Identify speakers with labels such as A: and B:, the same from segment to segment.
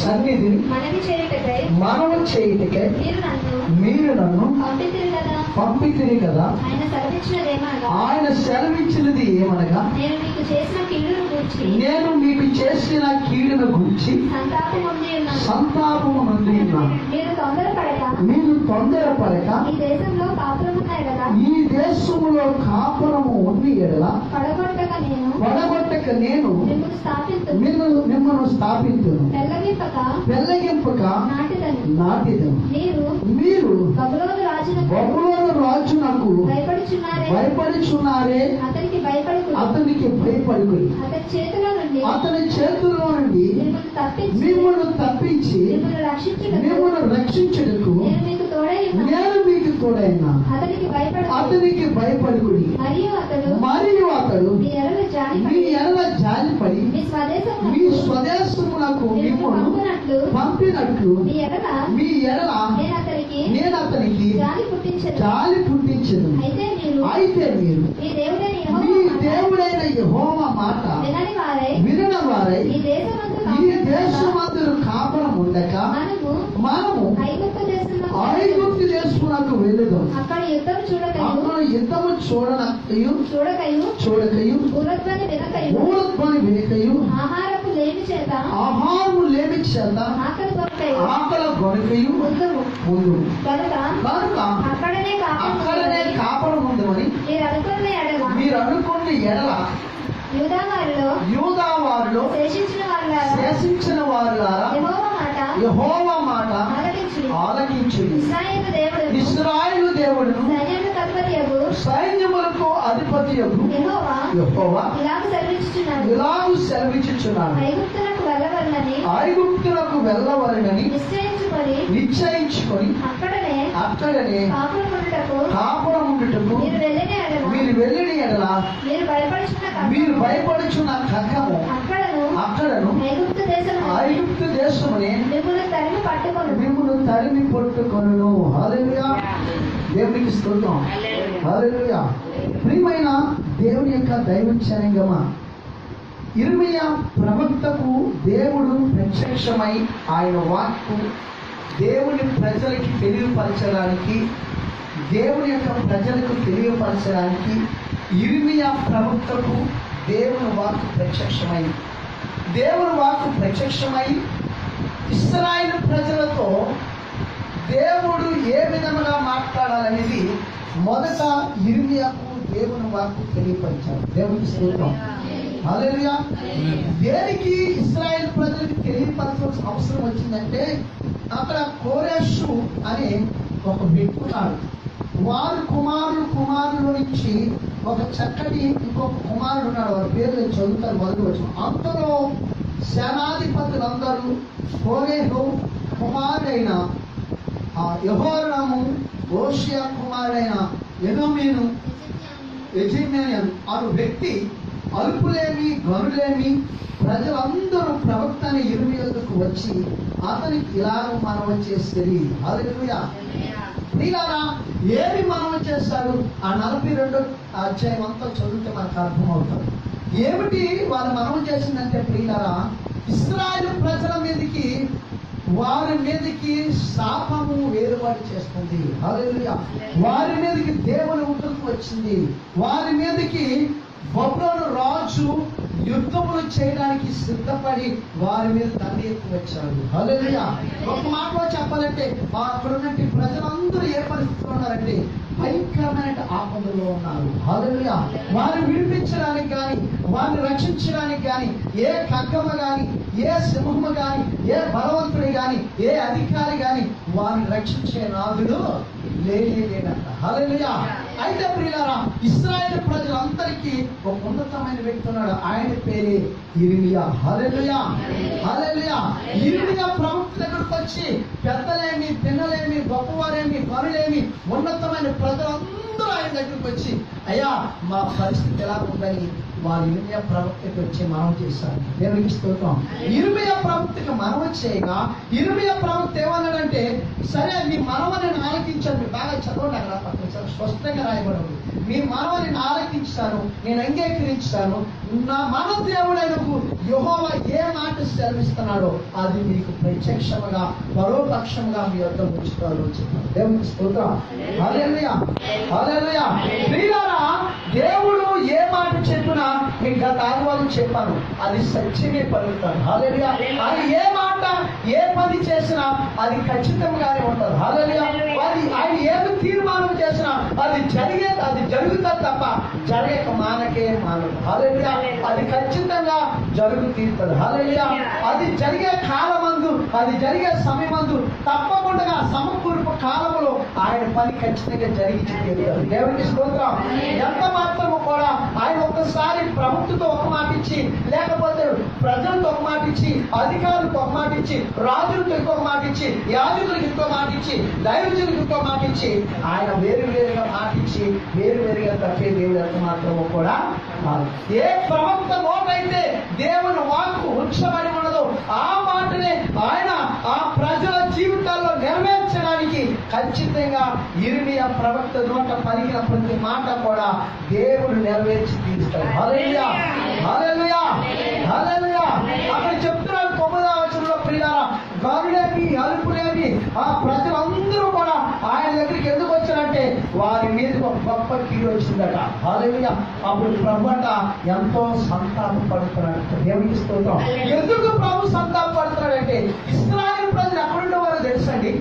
A: సన్నిధిని మనవి చేయుటకే మీరు నన్ను పంపితిరి కదా. ఆయన
B: సెలవిచ్చినది ఏమనగా?
A: నేను మీకు చేసిన కీడును గూర్చి
B: నేను మీకు చేసిన కీడును గురించి సంతాపము
A: మీరు తొందరపడక.
B: మీరు తొందరపడక
A: ఈ దేశంలో కాపురమున్నాయి కదా.
B: ఈ దేశములో కాపురము ఉంది ఎడల
A: పడగొట్టక నేను
B: పడగొట్టక నేను
A: మిమ్మల్ని
B: మిమ్మల్ని స్థాపించును. పెళ్ళగింపక
A: నాటిదని.
B: నాటిదను.
A: మీరు
B: మీరు
A: బబులోను రాజునకు
B: బబులోను రాజునకు
A: భయపడుచున్నారే?
B: భయపడుచున్నారే.
A: అతనికి భయపడకు
B: అతనికి భయపడుకుని
A: అతని చేతిలో నుండి
B: అతని చేతుల్లో నుండి
A: మిమ్మల్ని తప్పించి
B: మిమ్మల్ని
A: రక్షించుటకు నేను మీకు
B: తోడైనా.
A: అతనికి భయపడకు.
B: అతనికి భయపడుకుని
A: మరియు అతడు మీ ఎడల జాలిపడి
B: ఎడల జాలిపడి
A: మీ స్వదేశం
B: మీ స్వదేశమునకు మిమ్మల్ని
A: పంపునట్లు మీ ఎడల నేను అతనికి జాలి
B: జాలి
A: మీరు
B: అయితే మీరు
A: మీ దేవుడైన
B: మీ దేవుడైన యెహోవ మాట
A: వినని వారై ఈ దేశమందు
B: ఈ
A: కాపురం
B: కాపురం ఉండక
A: మనము ఐగుప్తు
B: దేశమునకు వెళ్ళదాం.
A: అక్కడ యుద్ధం చూడకయు.
B: అక్కడ యుద్ధము చూడనక్కయు.
A: చూడకయు.
B: చూడకయు.
A: పూర్వత్వాన్ని వినకయు.
B: మూలత్వాన్ని వెనుకయు.
A: ఆహారపు లేమి చేత
B: ఆహారము లేమి చేత
A: ఆకలి కొరకయు
B: ఆకల
A: ముందుము
B: ముందు
A: కనుక అక్కడనే
B: అక్కడనే
A: కాపురం
B: కాపురం ఉందని
A: మీరు అనుకున్న
B: మీరు అనుకున్న ఎడల
A: యూదా వారిలో
B: యూదా వారిలో
A: శేషించిన వారి
B: శేషించిన వారులారా
A: యెహోవా మాట ఆలకించి దేవుడు.
B: ఇస్రాయేలు దేవుడును
A: సైన్యములకు
B: అధిపతి
A: యెహోవా. ఇలాగ
B: సెలవిచ్చుచున్నాడు.
A: ఐగుప్తులకు వెళ్ళవలనని నిశ్చయించుకొని
B: నిశ్చయించుకొని
A: అక్కడనే
B: అక్కడనే
A: ఉండుటకు మీరు వెళ్ళిన ఎడల
B: మీరు
A: భయపడుచున్న కక్కము అక్కడను
B: అక్కడను
A: ఐగుప్తు దేశం
B: ఐగుప్తు దేశమునే
A: మిమ్మల్ని తరిమి పట్టుకొను.
B: మిమ్మల్ని తరిమి పట్టుకొను హల్లెలూయా. దేవునికి స్తోత్రం. హల్లెలూయా. ప్రియమైన దేవుని యొక్క దైవచనంగమా ఇర్మియా ప్రవక్తకు దేవుడు ప్రత్యక్షమై ఆయన వాక్కు దేవుని ప్రజలకి తెలియపరచడానికి దేవుని యొక్క ప్రజలకు తెలియపరచడానికి ఇర్మియా ప్రవక్తకు దేవుని వాక్కు ప్రత్యక్షమై దేవుని వాక్కు ప్రత్యక్షమై ఇస్రాయేల్ ప్రజలతో దేవుడు ఏ విధముగా మాట్లాడాలనేది మొదట ఇర్మియాకు దేవుని వాక్కు తెలియపరిచాడు దేవునికి స్తోత్రం. హల్లెలూయా. దేనికి ఇస్రాయేల్ ప్రజలకు తెలియపరచాల్సిన అవసరం వచ్చిందంటే అక్కడ కోరేషు అనే ఒక వ్యక్తి ఉన్నాడు. వారు కుమారుడు కుమారుడు నుంచి ఒక చక్కటి ఇంకొక కుమారుడు ఉన్నాడు. వారి పేరు నేను చదువుతాను మొదటి వచ్చిన అందులో సేనాధిపతులందరూ కోరేహు కుమారుడైన ఆ యహోరాము ఓషియా కుమారుడైన ఎనోమేను యజమాన్యం అను వ్యక్తి అల్పులేమి గనులేమి ప్రజలందరూ ప్రవక్త అనే వచ్చి అతనికి ఇలాగ మనం చేస్తుంది హల్లెలూయా. నీలారా ఏమి మనం చేస్తారు ఆ నలభై రెండు అధ్యాయం అంతా చదివితే మనకు అర్థమవుతుంది. ఏమిటి వాళ్ళు మనం చేసిందంటే ప్రియులారా ఇస్రాయల్ ప్రజల మీదకి వారి మీదకి శాపము వేరుపాటు చేస్తుంది. వారి మీదకి దేవుని ఉగ్రత వచ్చింది. వారి మీదకి బొబ్బులను రాజు యుద్ధములు చేయడానికి సిద్ధపడి వారి మీద తల్లి ఎత్తి వచ్చాడు. హల్లెలూయా. ఒక మాటలో చెప్పాలంటే అక్కడున్నట్టు ప్రజలందరూ ఏ పరిస్థితిలో ఉన్నారంటే భయంకరమైన ఆపదలో ఉన్నారు. హల్లెలూయా. వారిని విడిపించడానికి కానీ వారిని రక్షించడానికి కానీ ఏ ఖడ్గమ కానీ ఏ సింహము కానీ ఏ బలవంతుడి కానీ ఏ అధికారి కానీ వారిని రక్షించే నాదుడు లేనే లేడంట అయితే ప్రియులారా ఇస్రాయేల్ ప్రజలందరికీ ఒక ఉన్నతమైన వ్యక్తి ఉన్నాడు. ఆయన పేరే ఇరిమియా. హల్లెలూయా. హల్లెలూయా. ఇరిమియా ప్రవక్త దగ్గరకు వచ్చి పెద్దలేమి పిన్నలేమి గొప్పవారేమి పనులేమి ఉన్నతమైన ప్రజలందరూ ఆయన దగ్గరకు వచ్చి అయ్యా మా పరిస్థితి ఎలా ఉందని వారు ఇరిమియా ప్రవక్తకి వచ్చి మనం చేశారు. దేవునికి స్తోత్రం. ఇరిమియా ప్రవక్తకి మనవ చేయగా ఇరిమియా ప్రవక్త ఏమన్నాడంటే సరే మీ మనవని ఆలకించాను. మీరు బాగా చదవండి అక్కడ పక్కన స్పష్టంగా రాయబడింది. మీ మనవని ఆలకించాను. నేను అంగీకరించాను. నా మన దేవుడైన యెహోవా ఏ మాట సెలవిస్తున్నాడో అది మీకు ప్రత్యక్షముగా పరోపక్షముగా మీ వద్ద చెప్పాడు దేవునికి స్తోత్రం. దేవుడు ఏ మాట చెప్పినా మీకు గత ఆదివారం చెప్పాను అది సత్యమే పలుకుతాను హల్లెలూయా. అది ఏ మాట ఏ పని చేసినా అది ఖచ్చితంగానే ఉంటుంది. హల్లెలూయా. అది ఆయన ఏమి తీర్మానం చేసినా అది జరిగే అది జరుగుతా తప్ప జరగక మానకే మానదు. హల్లెలూయా. అది ఖచ్చితంగా జరుగు తీరుతుంది. హల్లెలూయా. అది జరిగే కాలమందు అది జరిగే సమయమందు తప్పకుండా సమకూర్పు కాలం పని ఖచ్చితంగా జరిగి తీరుతాడు దేవునికి స్తోత్రం. ఎంత మాత్రము కూడా ఆయన ఒక్కసారి ప్రభుత్వంతో ఒక మాట ఇచ్చి లేకపోతే ప్రజలతో ఒక మాట ఇచ్చి అధికారులతో ఒక మాట ఇచ్చి రాజులతో ఇంకొక మాట ఇచ్చి యాజకులకు ఇంకో మాట ఇచ్చి దైవజులకు ఇంకో మాట ఇచ్చి ఆయన వేరు వేరుగా మాట ఇచ్చి వేరు వేరుగా తప్పే దేవుడు ఎంత మాత్రము కూడా ఏ ప్రవక్త నోటైతే దేవుని వాక్కు ఉంచబడి ఉన్నదో ఆ మాటనే ఆయన ఆ ప్రజల జీవితాల్లో నెరవేర్చడానికి ఖచ్చితంగా ఇరిమియా ప్రవక్త నోట పలికిన ప్రతి మాట కూడా దేవుడు నెరవేర్చి హల్లెలూయా! అక్కడ చెప్తున్నాడు తొమ్మిదవ వచనంలో ప్రియారా గరుడేమి అలుపులేమి ఆ ప్రజలందరూ కూడా ఆయన దగ్గరికి ఎందుకు వచ్చారంటే వారి మీద ఒక గొప్ప కీడు వచ్చిందట. హల్లెలూయా! అప్పుడు ప్రభు అంట ఎంతో సంతాప పడుతున్నాడు దేవునికి స్తోత్రం. ఎందుకు ప్రభు సంతాప పడుతున్నాడంటే ఇస్రాయేల్ ప్రజలు ఎక్కడుండేవారో తెలుసండి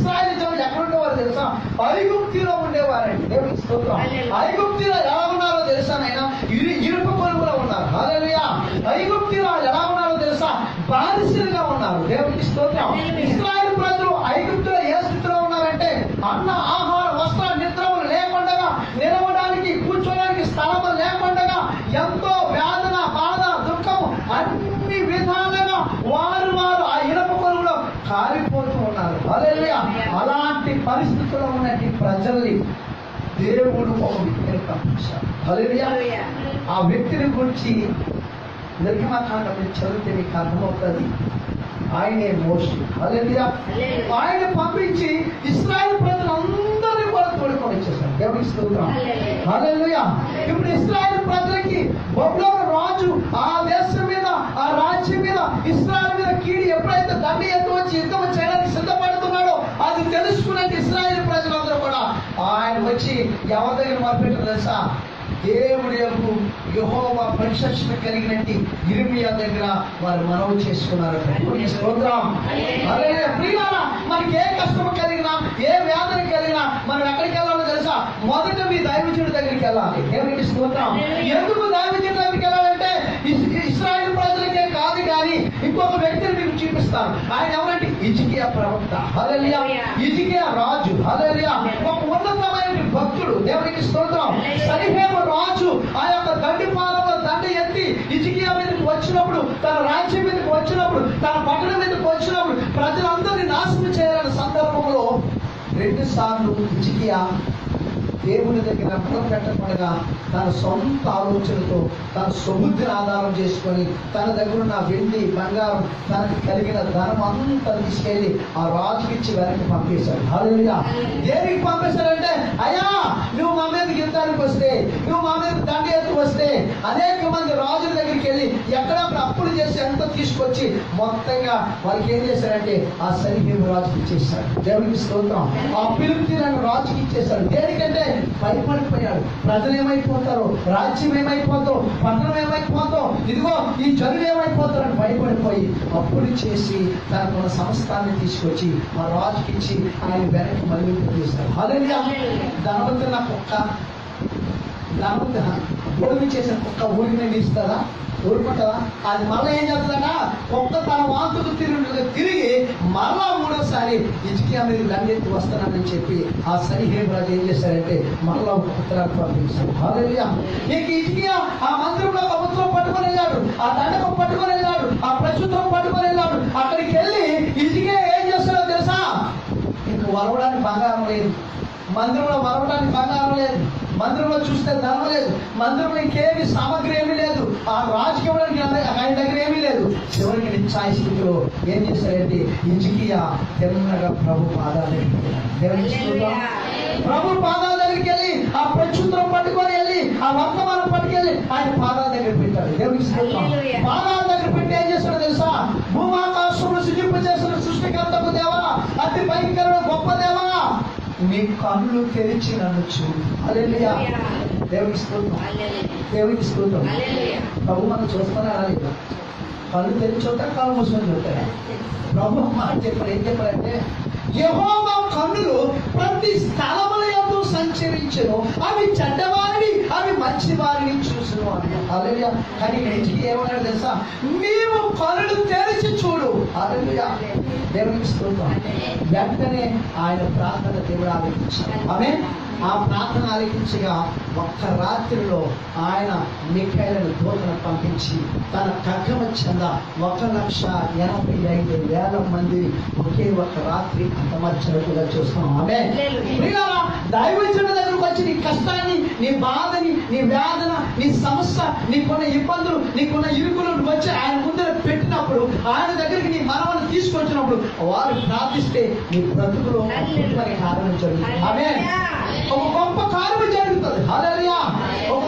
B: ఇస్రాయేల్ జనులు ఎక్కడుండేవారో తెలుసా? ఐగుప్తిలో ఉండేవారండి. దేవునికి స్తోత్రం. ఐగుప్తిలో ఎలా ఉన్నారో తెలుసా నాయన? ఇరు ఇరుపు పొరుగులో ఉన్నారు. హల్లెలూయా. ఐగుప్తిలో ఎలా ఉన్నారో తెలుసా? బానిసలుగా ఉన్నారు. దేవునికి స్తోత్రం. ఇస్రాయేల్ ప్రజలు ఐగుప్తులో ఏ స్థితిలో ఉన్నారంటే అన్న అలాంటి పరిస్థితుల్లో ఉన్నటువంటి ప్రజల్ని దేవుడు ఒక వ్యక్తిని పంపించాడు. ఆ వ్యక్తిని గురించి నిర్గమకాండం మీరు చదివితే మీకు అర్థమవుతుంది. ఆయనే మోషి. హల్లెలూయా. ఆయన పంపించి ఇస్రాయల్ ప్రజలందరినీ కూడా తోడుకొని వచ్చేసాడు. దేవునికి స్తోత్రం. ఇప్పుడు ఇస్రాయల్ ప్రజలకి బొబ్బులోని రాజు ఆ దేశం మీద ఆ రాజ్యం మీద ఇస్రాయల్ మీద కీడి ఎప్పుడైతే దండి ఎత్తు వచ్చి యుద్ధం చేయడానికి సిద్ధపడుతున్నాడో అది తెలుసుకునే ఇస్రాయల్ ప్రజలందరూ కూడా ఆయన వచ్చి ఎవరి దగ్గర మొదలుపెట్టారు తెలుసా? దేవుడి యొక్క యెహోవా పరిశక్షణ కలిగినట్టు ఇరిమియా దగ్గర వారు మనవి చేసుకున్నారు. మనకి ఏ కష్టం కలిగినా ఏ వేదన కలిగినా మనం ఎక్కడికి వెళ్ళాలో తెలుసా? మొదట మీ దైవజుడి దగ్గరికి వెళ్ళాలి. దేవునికి స్తోత్రం. ఎందుకు దైవజుడి దగ్గరికి వెళ్ళాలంటే ఇస్రాయల్ ప్రజలకే కాదు కానీ ఇంకొక వ్యక్తిని మీకు చూపిస్తాను. ఆయన ఎవరంటే ఇజికియా ప్రవక్త హల్లెలూయా. ఇజికియా రాజు హల్లెలూయా. ఒక ఉన్నతమైన భక్తుడు దేవునికి స్తోత్రం. సరిహేమ రాజు ఆ యొక్క దండి పాలలో దండ ఎత్తి ఇజికియా మీదకి వచ్చినప్పుడు తన రాజ్యం మీదకి వచ్చినప్పుడు తన పట్టణం మీదకి వచ్చినప్పుడు ప్రజలందరినీ నాశనం చేయాలనే సందర్భంలో రెండు సార్లు ఇజికియా దేవుని దగ్గర పెట్టకుండా తన సొంత ఆలోచనతో తన సొబుద్ధిని ఆధారం చేసుకొని తన దగ్గర ఉన్న వెండి బంగారం తనకి కలిగిన ధనం అంతా తీసుకెళ్ళి ఆ రాజుకి ఇచ్చి వెనక్కి పంపేశాడు. హాలేలుగా దేనికి పంపేశాడంటే అయ్యా నువ్వు మా మీద యుద్ధానికి వస్తే నువ్వు మా మీద దండ ఎత్తుకు వస్తే అనేక మంది రాజుల దగ్గరికి వెళ్ళి ఎక్కడ అప్పులు చేసి ఎంత తీసుకొచ్చి మొత్తంగా వాళ్ళకి ఏం చేశారంటే ఆ సరిహేమ రాజుకి ఇచ్చేసాడు దేవునికి స్తోత్రం. ఆ పిలుపు నన్ను రాజుకి ఇచ్చేసాడు దేనికంటే భయపడిపోయాడు ప్రజలు ఏమైపోతారు? రాజ్యం ఏమైపోతాం? పట్టణం ఏమైపోతాం? ఇదిగో ఈ జనులు ఏమైపోతారని భయపడిపోయి అప్పులు చేసి తనకున్న సంస్థాన్ని తీసుకొచ్చి ఆ రాజుకి ఇచ్చి ఆయన వెనక్కి మళ్ళీ తీశాడు హల్లెలూయా. ధనవంతుల కుక్క. ధనవంతు భోజనం చేసిన కుక్క ఊరిని ఇస్తారా ఊరుకుంటావా అది మళ్ళీ ఏం చేస్తుందట? కొత్త తన వాంతుకు తిరిగి తిరిగి మళ్ళా మూడోసారి ఇటుకియా మీద దండెత్తి వస్తానని చెప్పి ఆ సరిహే రాజు ఏం చేశారంటే మళ్ళా ఒక ఉత్తరాన్ని పంపించాడు హాలెలూయా ఇక ఇటుకియా ఆ మందిరంలో ప్రభుత్వం ఉత్తరం పట్టుకొని వెళ్ళాడు ఆ దండకం పట్టుకొని వెళ్ళాడు ఆ ప్రస్తుతం పట్టుకొని వెళ్ళాడు. అక్కడికి వెళ్ళి ఇటుకే ఏం చేస్తాడో తెలుసా? ఇంక వరవడానికి బంగారం లేదు. మందిరంలో వరవడానికి మందిరంలో చూస్తే ధనం లేదు. మందిరంలో ఇంకేమి సామగ్రి ఏమీ లేదు. ఆ రాజుకి ఇవ్వడానికి ఆయన దగ్గర ఏమీ లేదు. చివరికి నిశ్చాయ స్థితిలో ఏం చేశారంటే ఇజికియా తిన్నగా ప్రభు పాదాల. ప్రభు పాదాల దగ్గరికి వెళ్ళి ఆ ప్రచుత్రం పట్టుకొని వెళ్ళి ఆ వర్తమానం పట్టుకెళ్ళి ఆయన పాదాల దగ్గర పెట్టాడు దేవునికి. పాదాల నీ కళ్ళు తెరిచి నన్ను చూడు. స్తోత్రం. దేవునికి స్తోత్రం. ప్రభు మనం చూస్తున్నారా లేదా? కళ్ళు తెరిచి చూస్తారు కళ్ళు మూసుకొని చూస్తారా ప్రభు మాట చెప్పారు ఏం చెప్పారంటే యెహోవా కన్నులు ప్రతి స్థలముల సంచరించను. అవి చెడ్డవారిని అవి మంచి వారిని చూసును అని. హల్లెలూయా. కానీ నెక్స్ట్ ఏమన్నాడు తెలుసా? నీవు కళ్ళు తెరిచి చూడు. హల్లెలూయా. దేవునికి స్తోత్రం. వెంటనే ఆయన ప్రార్థన దేవుడు ఆలకించాడు. ఆమె ఆ ప్రార్థన ఆలకించగా ఒక్క రాత్రిలో ఆయన మిఖైలను దూతను పంపించి తన కగ్గమ చెంద ఒక లక్ష ఎనభై ఐదు వేల మంది ఒకే ఒక రాత్రి అంతమర్చినట్టుగా చూస్తాం ఆమె దైవజనుడి దగ్గరకు వచ్చి నీ కష్టాన్ని నీ బాధని నీ వేదన నీ సమస్య నీకున్న ఇబ్బందులు నీకున్న ఇరుకులు వచ్చి ఆయన ముందర పెట్టినప్పుడు ఆయన దగ్గరికి నీ మనవను తీసుకొచ్చినప్పుడు వారు ప్రార్థిస్తే నీ బ్రతుకులో కార్యం జరుగుతుంది. ఆమె ಒಬ್ಬ ಪಾಪ ಕಾರು ವಿಚಾರಿಸುತ್ತದೆ ಹಾಲೆಲ್ಲ ಒಬ್ಬ